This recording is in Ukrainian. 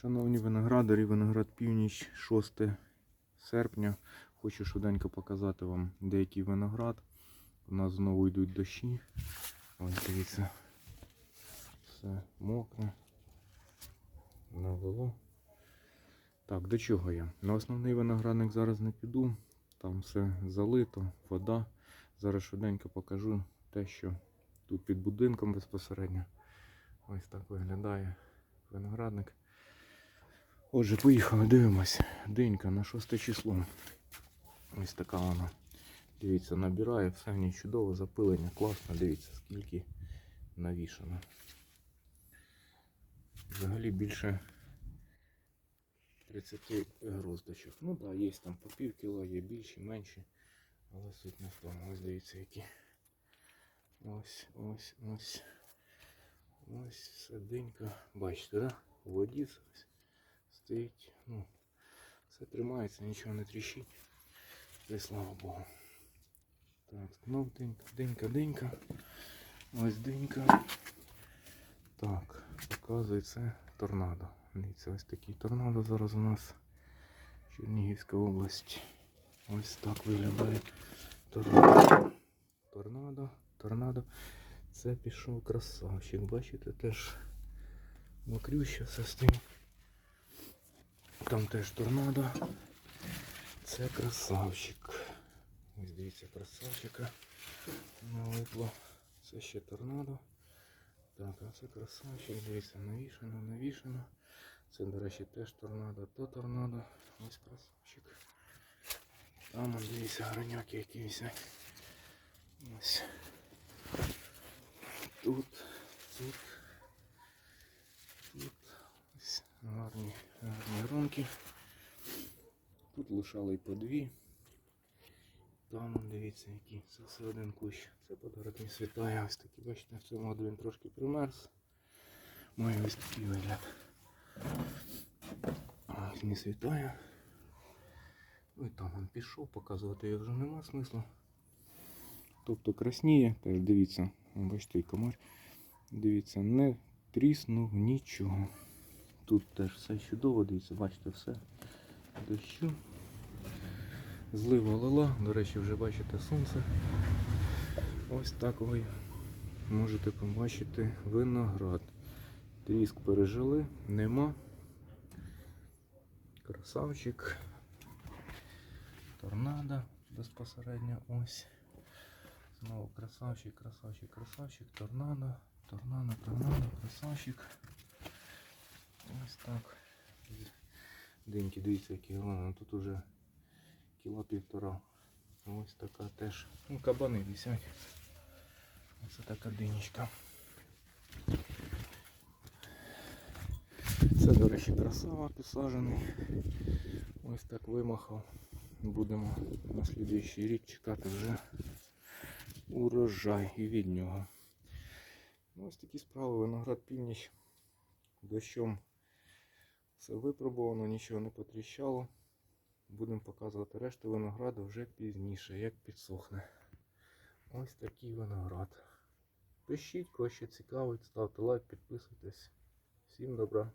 Шановні виноградарі, виноград північ 6 серпня. Хочу швиденько показати вам деякий виноград. У нас знову йдуть дощі. Ось дивіться. Все мокре. Навело. Так, до чого я? На основний виноградник зараз не піду. Там все залито, вода. Зараз швиденько покажу те, що тут під будинком безпосередньо. Ось так виглядає виноградник. Отже, поїхали, дивимось. Денька на 6 число. Ось така вона. Дивіться, набирає, все в ній чудово, запилення, класно, дивіться, скільки навішано. Взагалі більше 30 гроздочок. Ну так, да, є там по пів кіло, є більші, менші. Але суть не в тому. Ось дивіться, які. Ось, ось, ось. Ось все денька. Бачите, да? Воді ось стоїть. Ну, все тримається, нічого не тріщить. Це слава Богу. Так, знов денька, денька, денька. Ось денька. Так, показує це торнадо. Дивіться, ось такий торнадо зараз у нас. Чернігівська область. Ось так виглядає торнадо. Торнадо, торнадо. Це пішов красавчик. Бачите, теж мокрюще все тим. Там теж торнадо. Це красавчик. Ось дивіться, красавчика налипло. Це ще торнадо. Так, а це красавчик, дивіться, навішано, навішано. Це, до речі, теж торнадо, то торнадо. Ось красавчик. Там, дивіться, граняки які висять. Ось. Тут, тут, тут. Ось гарні, гарні. Тут лишали по дві. Там, дивіться, які. Це один кущ. Це подарок не світає. Ось такий, бачите, в цьому він трошки примерз. Має ось такий вигляд. Ось не світає. Ой, там він пішов, показувати його вже нема смислу. Тобто красніє, теж дивіться, бачите, і комар. Дивіться, не тріснув нічого. Тут теж все чудово, дивіться, бачите, все. Дощу. Злива лила, до речі, вже бачите сонце. Ось так ви можете побачити виноград. Тріск пережили, нема. Красавчик. Торнадо безпосередньо ось. Знову красавчик, красавчик, красавчик, торнадо, торнадо, торнадо, красавчик. Ось так. Деньки, дивіться, які головне. Тут уже кіло півтора. Ось така теж. Ну, кабани висять. Ось така динічка. Це, до речі, красава підсаджений. Ось так вимахав. Будемо на слідуючий рік чекати вже урожай і від нього. Ну, ось такі справи. Виноград північ. Дощом все випробовано, нічого не потріщало. Будемо показувати решту винограду вже пізніше, як підсохне. Ось такий виноград. Пишіть, кого ще цікавить, ставте лайк, підписуйтесь. Всім добра.